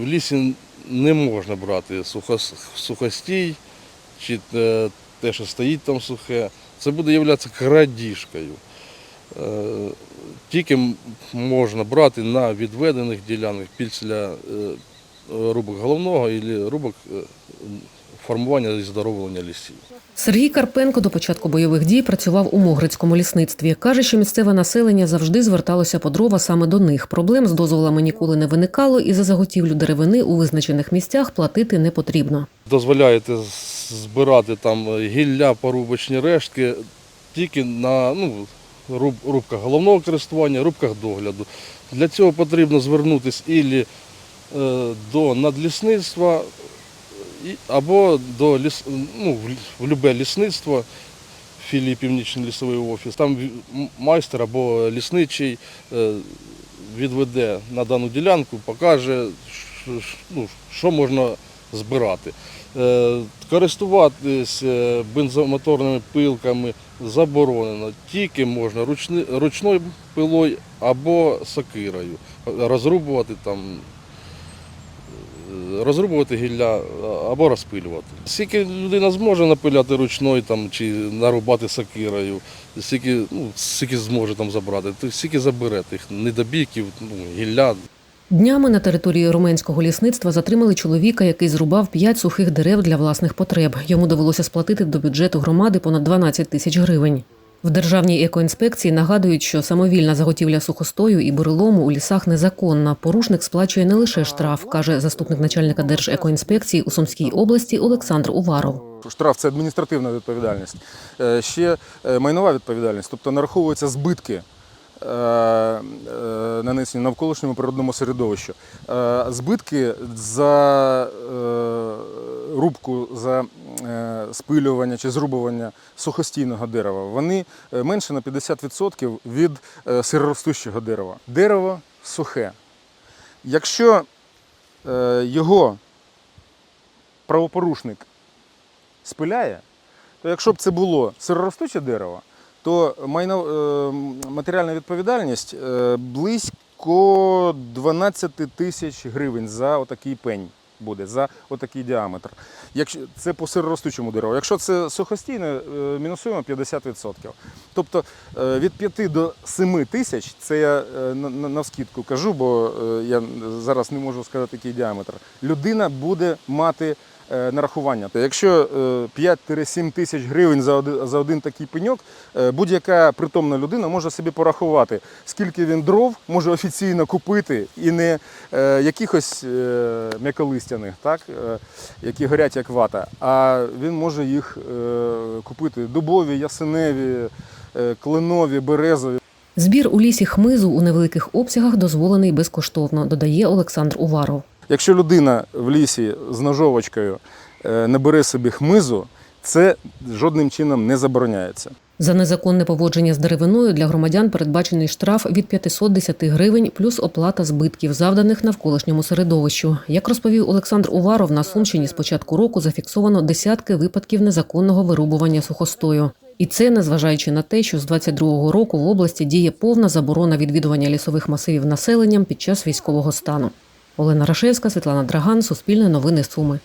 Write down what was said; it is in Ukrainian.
В лісі не можна брати сухостій чи е, те, що стоїть там сухе. Це буде являтися крадіжкою. Е, Тільки можна брати на відведених ділянках після е, рубок головного або рубок формування і здоровлення лісів. Сергій Карпенко до початку бойових дій працював у Могрицькому лісництві. Каже, що місцеве населення завжди зверталося по дрова саме до них. Проблем з дозволами ніколи не виникало, і за заготівлю деревини у визначених місцях платити не потрібно. дозволяєте збирати там гілля, порубочні рештки тільки на ну, руб, рубках головного користування, рубках догляду. Для цього потрібно звернутися ілі е, до надлісництва і- або до ліс, ну, в, любе лісництво, філії Північний лісовий офіс. Там майстер або лісничий е, відведе на дану ділянку, покаже, ну, що можна збирати. Е, Користуватись е, бензомоторними пилками заборонено. Тільки можна ручною пилою або сокирою. Розрубувати там, розрубувати гілля або розпилювати. Скільки людина зможе напиляти ручною там, чи нарубати сокирою, скільки, ну, скільки зможе там забрати, то скільки забере тих недобійків, ну, гілля. Днями на території руменського лісництва затримали чоловіка, який зрубав п'ять сухих дерев для власних потреб. Йому довелося сплатити до бюджету громади понад 12 тисяч гривень. В державній екоінспекції нагадують, що самовільна заготівля сухостою і бурелому у лісах незаконна. Порушник сплачує не лише штраф, каже заступник начальника Держекоінспекції у Сумській області Олександр Уваров. Штраф це адміністративна відповідальність. Е, Ще е, майнова відповідальність, тобто нараховуються збитки. е, Нанесені навколишньому природному середовищу. Збитки за рубку, за спилювання чи зрубування сухостійного дерева, вони е, менше на 50% від е, сироростущого дерева. Дерево сухе. Якщо е, його правопорушник спиляє, то якщо б це було сироростуче дерево, то е, матеріальна відповідальність е, близько 12 тисяч гривень за отакий пень буде, за отакий діаметр. Якщо це по сироростучому дереву. Якщо це сухостійне, е, мінусуємо 50%. Тобто е, від 5 до 7 тисяч, це я е, на- на- навскідку кажу, бо я зараз не можу сказати, який діаметр. Людина буде мати нарахування. То Якщо е, 5-7 тисяч гривень за один, такий пеньок, е, будь-яка притомна людина може собі порахувати, скільки він дров може офіційно купити, і не е, якихось е, м'яколистяних, так, е, які горять як вата, а він може їх е, купити дубові, ясеневі, е, кленові, березові. Збір у лісі хмизу у невеликих обсягах дозволений безкоштовно, додає Олександр Уваров. Якщо людина в лісі з ножовочкою е, не бере собі хмизу, це жодним чином не забороняється. За незаконне поводження з деревиною для громадян передбачений штраф від 510 гривень плюс оплата збитків, завданих навколишньому середовищу. Як розповів Олександр Уваров, на Сумщині з початку року зафіксовано десятки випадків незаконного вирубування сухостою. І це незважаючи на те, що з 22-го року в області діє повна заборона відвідування лісових масивів населенням під час військового стану. Олена Рашевська, Світлана Драган, Суспільне новини Суми.